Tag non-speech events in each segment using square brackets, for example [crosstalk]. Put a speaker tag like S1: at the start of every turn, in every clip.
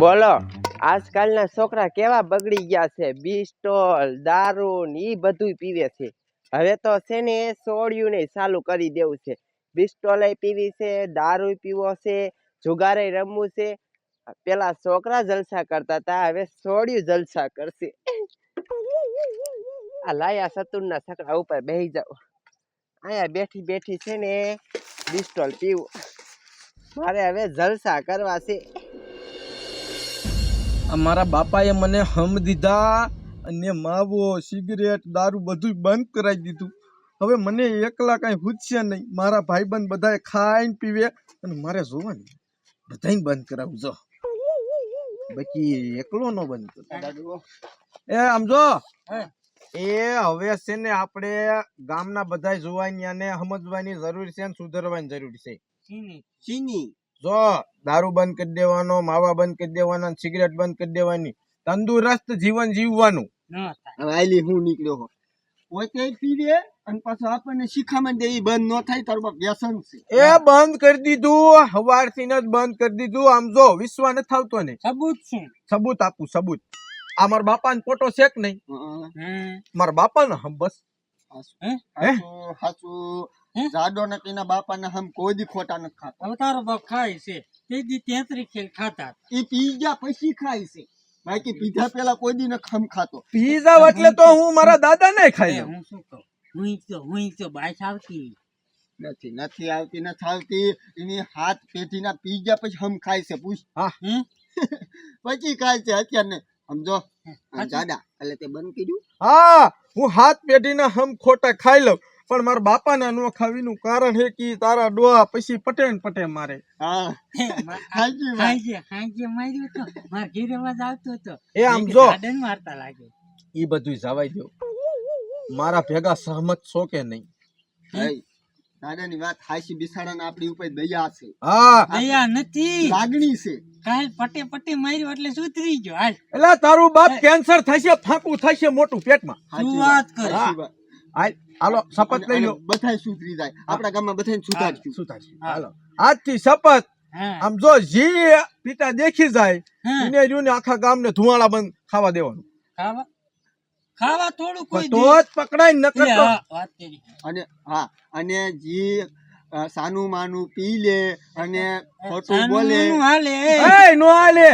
S1: બોલો, આજકાલના છોકરા કેવા બગડી ગયા છે? બિસ્ટોલ દારૂ ને ઈ બધું પીવે છે. હવે તો છે ને સોડિયું ને ચાલુ કરી દેવું છે. બિસ્ટોલે પીવી છે દારૂ પીવો છે જુગારે રમવું છે. પેલા છોકરા જલસા કરતા હતા હવે સોડિયું જલસા કરશે. આ લાયા સતુરના છકડા ઉપર બેહી જાવ અહીંયા બેઠી બેઠી છે ને બિસ્ટોલ પીવું. મારે હવે જલસા કરવા છે.
S2: મારા બાપાએ મને હમ દીધા અને માવો સિગરેટ દારૂ બધું બંધ કરાવી દીધું. હવે મને એકલા કાંઈ પૂછશે નહીં. મારા ભાઈબંધ બધાએ ખાઈને પીવે અને મારે જોવાનું બધાને બંધ કરાવું જો. બાકી એકલો નો બંધ કરો. એ આમ જો. એ હવે છે ને આપણે ગામના બધાય જોવાની અને સમજવાની જરૂર છે અને સુધરવાની જરૂર છે.
S1: ચીની.
S2: જો દારૂ બંધ કરી દેવાનો માવા બંધ કરી દેવાના સિગરેટ બંધ કરી દેવાની તંદુરસ્ત જીવન જીવવાનું.
S3: હવે આઈલી હું નીકળ્યો હો પોતે પીવે અને પાછું આપણને શીખામણ દે બંધ ન થાય તારું બાપ વ્યસન છે.
S2: એ બંધ કરી દીધું હવારથી જ બંધ કરી દીધું. આમ જો વિશ્વા ન થતો ને.
S3: સબૂત શું
S2: સબૂત આપું સબૂત. આ મારા બાપા ને ફોટો છે કે નહીં? મારા બાપાનો હમ બસ. હે?
S3: હાચું હાચું. જાડો ને તેના બાપાને હમ કોઈ દી ખોટા નથી ખાતા.
S4: હવે તારો બાપ ખાય છે. તે દી તેત્રી ખેલ ખાતા.
S3: એ પી ગયા પછી ખાય છે. બાકી પીધા પેલા કોઈ દી ન ખમ ખાતો.
S2: પીઝા એટલે તો હું મારા દાદા ને ખાઈ
S4: હું શું કહું? હું તો હું તો બાઈસ આવતી.
S3: નથી નથી આવતી નથી આવતી. એની હાથ પેઢીના પી ગયા પછી હમ ખાય છે પૂછ.
S2: હા.
S4: હમ?
S3: પછી ખાય છે અત્યારને સમજો. દાદા એટલે તે બંધ કર્યું
S2: હા હું હાથ પેઢીના હમ ખોટા ખાઈ લઉં. પણ મારા બાપાના નો ખાવીનું કારણ હે કે તારા ડોહા પછી પટે ને પટે મારે.
S3: હા. [laughs] હાજી વાત.
S4: હાંજે હાંજે માર્યું તો. માર ઘેરે અવાજ આવતો હતો.
S2: એ આમ જો.
S4: ગાર્ડન મારતા લાગે.
S2: ઈ બધું જવાય દો. મારા ભેગા સહમત છો કે નહીં?
S3: દાદાની વાત હાસી બિસાડાને આપણી ઉપર દયા છે.
S2: હા.
S4: દયા નથી.
S3: લાગણી છે.
S4: કાલ પટે પટે માર્યું એટલે સુધરી ગયો. હાલ.
S2: એટલે તારું બાપ કેન્સર થશે ફાંકું થશે મોટું પેટમાં.
S4: શું વાત કરે?
S2: હાલ શપથ લઈ લો.
S3: બધા સુધરી જાય. આપણા ગામમાં બધા સુધારશું
S2: શું થશે હાલો. આજથી શપથ.
S4: હા.
S2: આમ જો જી પિતા દેખી જાય. એને રહ્યું ને આખા ગામને ધુવાળા બંધ ખાવા દેવાનું.
S4: ખાવા? ખાવા થોડું કોઈ
S2: તો જ પકડાય નકર તો.
S4: હા, વાત કરી.
S3: અને હા અને જે સાનું માનું પી લે અને ખોટું
S4: સાનું
S3: બોલે.
S4: એ.
S2: નો હાલે.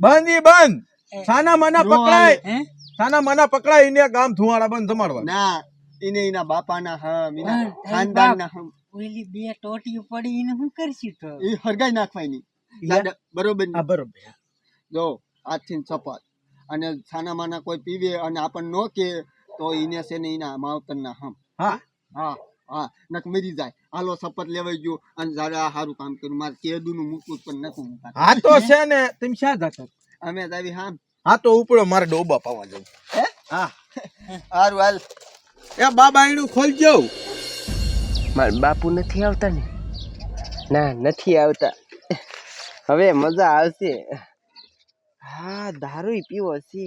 S2: બંધ બંધ. સાના માના પકડાય. સાના માના પકડાય એને ગામ ધુવાળા બંધ જમાડવા
S3: ના એને એના બાપાના હમ એના ખાનદાનના હમ.
S4: ઓલી બે ટોટીઓ પડી એને હું કરશું તો?
S3: એ હરગાઈ નાખવાની. બરોબર
S2: આ બરોબર.
S3: જો આજથી શપથ અને છાના માના કોઈ પીવે અને આપણને નો કે તો એને છે ને એના માવતરના હમ.
S2: હા?
S3: હા હા. નક મરી જાય. હાલો શપથ લેવાઈ ગયો. અને જરા સારું કામ કર્યું. મારે કેદુનું મૂકવું જ પણ નથી મૂકાતું.
S2: હા તો છે ને તમે શા જતા?
S3: અમે જ હા
S2: હા તો ઉપડો મારે ડોબા પાવા જવું. હા?
S3: સારું હાલ.
S2: એ બાબા એનું ખોલજો.
S1: મારા બાપુ નથી આવતા ને ના નથી આવતા. હવે મજા આવશે. હા દારૂ પીવો છે.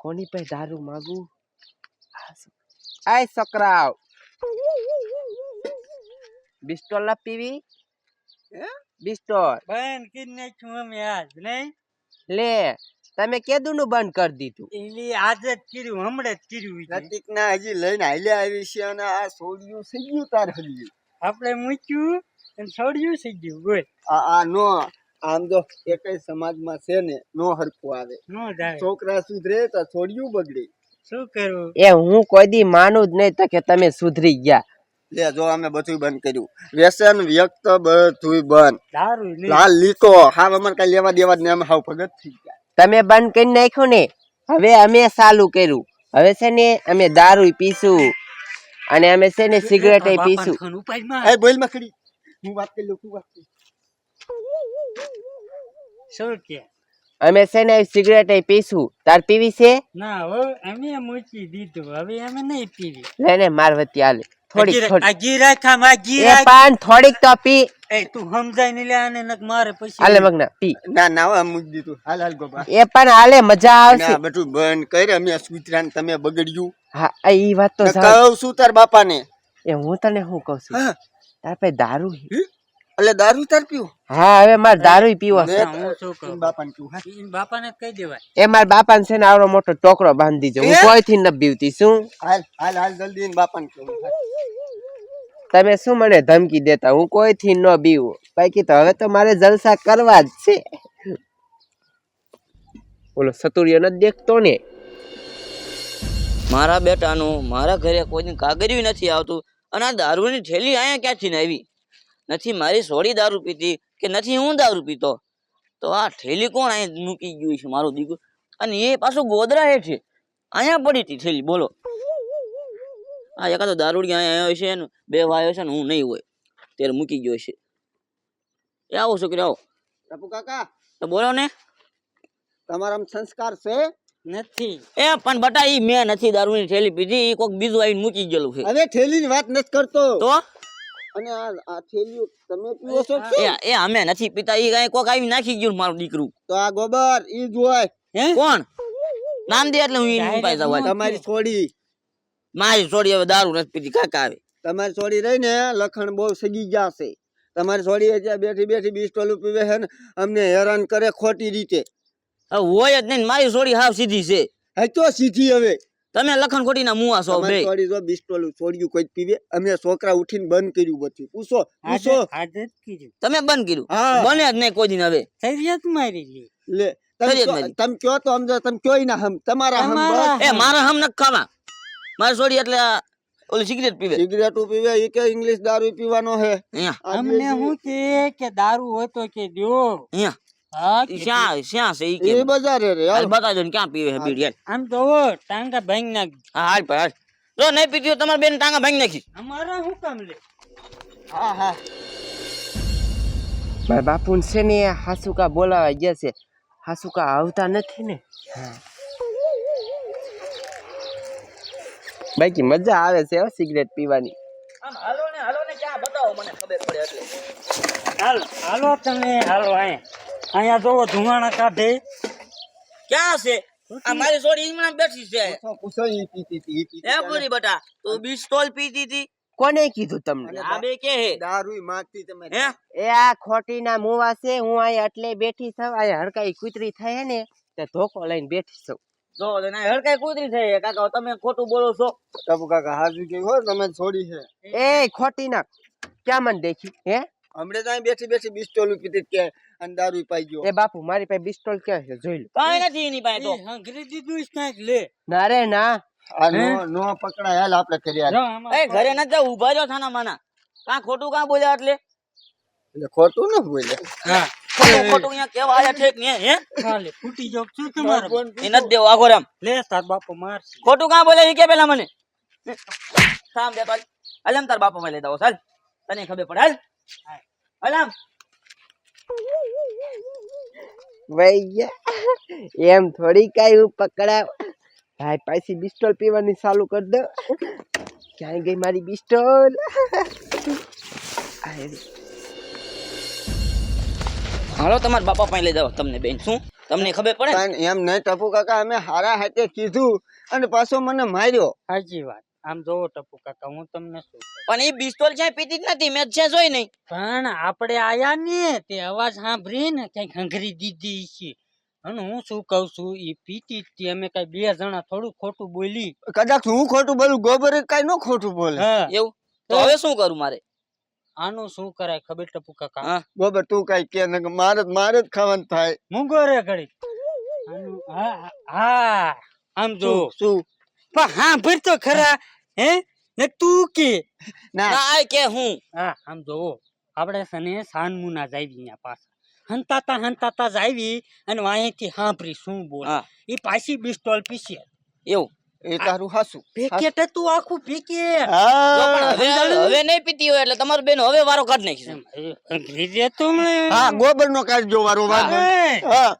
S1: કોની પાસે દારૂ માગું? આય સકરાવ બિસ્ટોલ ના પીવી? બિસ્ટોલ
S4: બંધ કરી છું અમે આજ નહીં?
S1: લે. તમે કેદું નું બંધ કરી દીધું.
S4: એલી આજ જ કર્યું હમણાં જ કર્યું પ્રતિક
S3: નજીકના હજી લઈને હાલ્યા આવી છે અને આ સોડિયું થઈ ગયું તાર હલ્યું
S4: આપણે મૂક્યું અને છોડ્યું થઈ ગયું બોલ.
S3: આ આ નો આમ જો એકય સમાજમાં છે ને નો હરખું આવે.
S4: નો જાય
S3: છોકરા સુધરે તો છોડિયું બગડે.
S4: શું કરવું
S1: એ હું કોઈ દી માનું જ નહીં તો કે તમે સુધરી ગયા.
S3: લે જો અમે બધું બંધ કર્યું. વ્યસન વ્યક્ત બધું. બંધ લાલ લીકો. હા અમારે કઈ લેવા દેવા જ નહીં. અમે હાવ ભગત થઈ ગયા.
S1: તમે બંધ કરી નાખ્યું ને હવે અમે ચાલુ કર્યું. હવે છે ને અમે દારૂ પીશું. અને અમે છે ને સિગરેટ પીશું.
S4: બાપાને ફોન ઉપાડમાં.
S3: એ બોલમાં હું વાત કરી લઉં તું વાત
S4: શું કે?
S1: અમે છે ને સિગરેટ પીશું. તાર પીવી છે?
S4: ના હવે અમે મૂકી દીધું. હવે અમે નહીં પીવી.
S1: લઈને મારવતી હાલે. થોડીક થોડીક. પાન થોડીક તો પી.
S4: એ તું સમજાય ને લે આને નક મારે પછી
S1: હાલે મગના પી.
S3: ના ના હવે મૂકી દીધું. હાલ હાલ ગોબા
S1: એ પણ હાલે મજા આવશે.
S3: આ બધું બંધ કરી અમે સુતરાને તમે બગડ્યું.
S1: હા આ વાત તો
S3: કહું છું તાર બાપાને.
S1: એ હું તને શું કહું છું? તાર પાસે દારૂ
S3: એટલે દારૂ તાર પીવું?
S1: હા હવે મારે દારૂ પીવો છે.
S4: હું શું કહું?
S3: બાપાને પીવું હા.
S4: ઈ બાપાને કહી દેવાય.
S1: એ મારા બાપાને છે ને આવડો મોટો ટોકરો બાંધી દીધો હું
S3: કોઈ
S1: કોઈથી ન બીવતી શું?
S3: હાલ હાલ હાલ જલ્દી બાપા બાપાને હાલ.
S1: તમે શું મને ધમકી દેતા? હું કોઈથી ન બીવું? બાકી તો હવે તો મારે જલસા કરવા જ છે. ઓલો સતુરિયો નથી દેખતો ને?
S5: મારા બેટાનું, મારા ઘરે કોઈની કાગરિયું નથી આવતું. અને આ દારૂની થેલી અહીંયા ક્યાંથી ને આવી નથી મારી સોડી દારૂ પીતી કે નથી હું દારૂ પીતો? તો આ થેલી કોણ અહીંયા મૂકી ગયું છે મારું દીકરું? અને એ પાછું ગોદરા હેઠે. અહીંયા પડી હતી થેલી, બોલો. આ એકાદો દારૂડી અહીંયા આવ્યો છે ને બે વાયો છે ને હું નહીં હોય. ત્યારે મૂકી ગયો છે. એ આવો છોકરી આવો.
S3: ટપુ કાકા
S5: તો બોલો ને.
S3: તમારા સંસ્કાર છે?
S4: નથી.
S5: એ પણ બટા ઈ મેં નથી દારૂની થેલી પીધી ઈ કોક બીજું આવીને મૂકી ગયેલું છે.
S3: અરે થેલીની વાત નથી કરતો.
S5: તો?
S3: અને આ આ થેલીઓ તમે પીવો છો
S5: એ એ અમે નથી પીતા ઈ કાઈ કોક આવી નાખી ગયું મારું દીકરું.
S3: તો આ ગોબર ઈ જ હોય.
S4: હે?
S5: કોણ? નામ દે એટલે હું ઈ મુકાઈ જવા
S3: તમારી છોડી.
S5: મારી છોડી હવે દારૂ નથી પીતી કાકા આવે.
S3: તમારી છોડી રહી ને લખણ બહુ સગી ગયા છે. તમારી છોડી ત્યાં બેઠી બેઠી બીસ ટોલું પીવે છે ને અમને હેરાન કરે ખોટી રીતે.
S5: હવે હોય જ નહીં મારી છોડી હાવ સીધી છે.
S3: હે તો સીધી હવે?
S5: તમે લખણ ખોટી ના મુવા છો બે
S3: છોડી જો બીસ ટોલું છોડ્યું કોઈ પીવે. અમે છોકરા ઉઠીને બંધ કર્યું બધું. પૂછો પૂછો.
S4: આજે જ કીધું
S5: તમે બંધ કર્યું? બને જ નહીં કોઈ દિન હવે.
S4: શરીયત મારી લે.
S3: તમે કયો-
S5: મારી.
S3: તમે કયો તો સમજો તમે કયો ના હમ તમારા હમ
S5: એ મારા હમ નખ ખાવા. મારી છોડી એટલે ઓલી સિગરેટ પીવે.
S3: સિગરેટો પીવે એ કે ઇંગ્લિશ દારૂ પીવાનો હે.
S4: અમને હું કે કે દારૂ હોય તો કે દો
S5: અહીંયા.
S4: હા
S5: શ્યાં શ્યાં છે ઈ કે?
S3: બજારે રે
S5: હાલ.
S3: હાલ.
S5: ને ક્યાં પીવે બીડી
S4: આમ તો ટાંગા ભાંગ નાખ
S5: હા હાલ પર હાલ. જો નહીં પીતી હોય બેન ટાંગા ભાંગી નાખી
S4: અમારા શું કામ લે?
S3: હા હા.
S1: મારા બાપુ છે ને હાસુકા બોલાવા ગયા છે. હાસુકા આવતા નથી ને. બાકી મજા આવે છે સિગરેટ પીવાની.
S5: આમ હાલો ને હાલો ને ક્યાં બતાવો મને ખબર પડે એટલે
S4: હાલ હાલો તમે હાલો અહીંયા અહીંયા જોવો ધુમાડા કાઢે.
S5: ક્યાં છે? આ મારી છોડી ઈમણા બેઠી છે.
S3: પૂછો, પૂછો ઈ પીતી હતી,
S5: એ પૂરી બટા તું બી સ્ટોલ પીતી હતી.
S1: કોને કીધું તમને?
S5: આ બે કે હે?
S3: દારૂ માગતી તમે
S1: એ આ ખોટી ના મુવા છે હું અહીંયા એટલે બેઠી છું અહીંયા હડકાઈ કૂતરી થાય ને તે ધોકો લઈને બેઠી છું.
S5: જો તો ના હડકાઈ કૂતરી થઈ કાકા તમે ખોટું બોલો છો.
S3: ટપુ કાકા હાજી કે હો તમે છોડી છે.
S1: એ ખોટી ના. ક્યાં મન દેખી? હે?
S3: હમણે ત્યાં બેઠી બેઠી બિસ્ટોલ પીતી કે અને દારૂ પાઈ ગયો.
S1: એ બાપુ મારી પાસે બિસ્ટોલ ક્યાં છે? જોઈ લો.
S5: કાઈ નથી એની પાસે તો.
S4: હંગરી દીધું છે કાંઈક લે.
S1: ના રે ના.
S3: આ નો નો પકડાય હાલ આપણે કર્યા
S5: એ ઘરે ન જાવ ઊભા રહ્યો થાના માના કાં ખોટું કાં બોલ્યા એટલે?
S3: એટલે ખોટું ન બોલ્યા
S4: હા.
S5: ખોટું ખોટું અહીંયા કેવા આયા ઠેક ને હે?
S4: ખાલી ફૂટી જોક છું તમારો
S5: એ નથી દેવો આખો રામ.
S4: લે તાર બાપો મારશે.
S5: ખોટું કાં બોલ્યા એ કે પેલા મને. સામ દે પાલ. અલમ તાર બાપા માં લેતા આવો ચાલ તને ખબર પડે હાલ. અલમ
S1: ભૈયા એમ થોડી કાંઈ હું પકડાવ. ભાઈ પાછી બિસ્ટોલ પીવાની ચાલુ કરી દો ક્યાંય ગઈ મારી બિસ્ટોલ આ રે.
S5: હાલો તમારા બાપા પાસે લઈ જાઓ. તમને બેન શું? તમને ખબર પડે?
S3: એમ નહીં ટપુ કાકા અમે હારા હાથે કીધું અને પાછો મને માર્યો.
S4: સાચી વાત. આમ જોવો ટપુ કાકા હું તમને શું
S5: પણ એ પિસ્તોલ છે પીતી જ નથી મેં જ્યાં જોઈ નહીં.
S4: પણ આપણે આયા ને તે અવાજ સાંભળી ને કંઈક હંગરી દીધી છે. અને હું શું કઉ છું એ પીતી હતી. અમે કઈ બે જણા થોડું ખોટું બોલી.
S3: કદાચ હું ખોટું બોલું ગોબર કઈ ન ખોટું બોલે.
S5: એવું? તો હવે શું કરું મારે?
S4: આનું શું કરાય ખબર ટપુ કાકા?
S5: હા
S3: ગોબર તું કઈ કે ને મારે મારે જ ખાવાનું થાય.
S4: મૂંગો રે ઘડી આનું હા હા આમ જો.
S3: શું
S4: પણ હા ભર તો ખરા હે? ને તું કે?
S3: ના.
S5: ના આ કે હું.
S4: હા આમ જો. આપણે સને સાનમુના જાવી અહીંયા પાછા. હંતાતા હંતાતા જાવી અને અહીંથી હાંભરી શું બોલ.
S5: હા.
S4: એ પાછી બિસ્ટોલ પીસી
S5: એવું?
S3: એ તારું હાસું.
S4: પેકેટ હતું આખું
S5: હવે હવે નહીં પીતી હોય એટલે તમારું બેન હવે વારો કાઢ નાખીશ
S4: તો
S3: હા ગોબર નો કાઢજો વારો.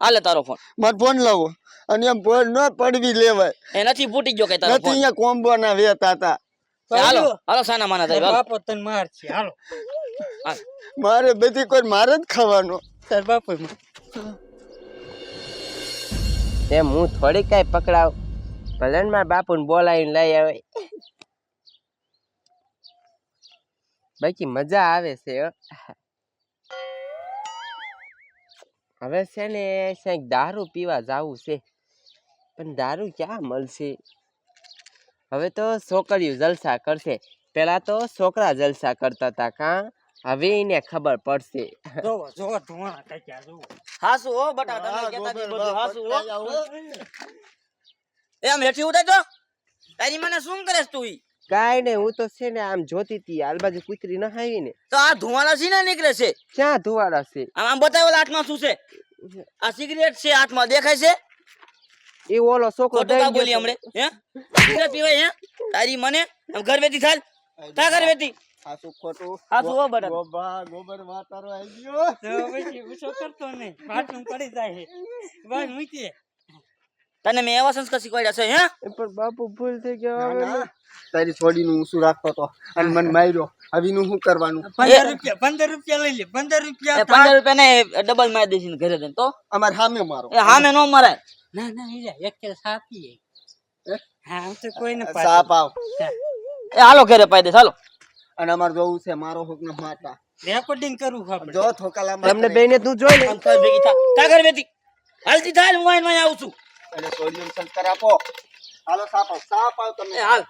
S5: હાલે તારો ફોન.
S3: મારે ફોન લાવો. અને એમ ફોન ન પડવી લેવાય.
S5: એ નથી ફૂટી ગયો કે તારો
S3: નથી અહીંયા કોમ્બો ના વેતા હતા
S5: હાલો હાલો સાના માના થાય
S4: બાપો તને માર છે હાલો.
S3: મારે બધી કોઈ મારે જ ખાવાનો.
S4: તાર બાપો
S1: એમ હું થોડી કાંઈ પકડાવ. ભલે ને મારા બાપુને બોલાવીને લઈ આવે. બાકી મજા આવે છે હવે છે ને ક્યાંક દારૂ પીવા જાવું છે પણ દારૂ ક્યાં મળશે? હવે તો છોકરીઓ જલસા કરશે. પેલા તો છોકરા જલસા કરતા હતા કાં? હવે એને ખબર પડશે.
S5: હાસુ હો બટા તમે બધું હાસુ હો.
S3: પટકાઈ આવો.
S5: એ હેઠી ઉતાર તો તારી મને શું કરેસ તું ઈ?
S1: કાઈ નહીં હું તો છે ને આમ જોતી હતી આલ બાજુ કૂતરી ના આવી ને.
S5: તો આ ધુવાળા સીના નીકળે છે?
S1: ક્યાં ધુવાડા છે?
S5: આમ આમ બતાવો હાથમાં શું છે? આ સિગરેટ છે હાથમાં દેખાય છે?
S1: એ ઓલો છોકરો દઈ
S5: બોલી હમણે હે? સિગરેટ પીવાય હે? તારી મને આમ ઘર બેઠી થાલ. તા ઘર બેઠી.
S3: ખોટું. ગોબા ગોબર વાતારો આવી ગયો.
S4: તો પછી કરતો ને પાટું પડી જાય છે. બસ મૂકી
S5: તને મેં એવા સંસ્કાર શીખવાડ્યા છે હે?
S1: પણ બાપુ ભૂલ થઈ ગયો હવે
S3: તારી છોડીનું હું શું રાખતો તો? અને મને માર્યો. હવે નું શું કરવાનું
S4: પંદર રૂપિયા પંદર રૂપિયા લઈ લે પંદર
S5: એ
S4: રૂપિયા
S5: પંદર રૂપિયા ને ડબલ મારી દેશે ને ઘરે તો?
S3: અમાર સામે મારો.
S5: એ હામે નો મરાય.
S4: ના ના ઈ એક કે સાપી
S3: હે?
S4: તો કોઈને
S3: સાપ આવ.
S5: એ હાલો ઘરે પાઈ દે ચાલો
S3: અને અમાર જોવું છે મારો હુક ને માતા
S4: રેકોર્ડિંગ કરવું આપણે.
S3: જો થોકાલા
S1: તમને બેને તું જોઈ લે.
S5: આમ ભેગી થા. તા ઘર બેઠી હાલતી થાય હું આઈને આવું છું.
S3: એટલે સોડિયમ સલ્ફર આપો હાલો સાપ સાપ આવ તમે
S5: હાલ.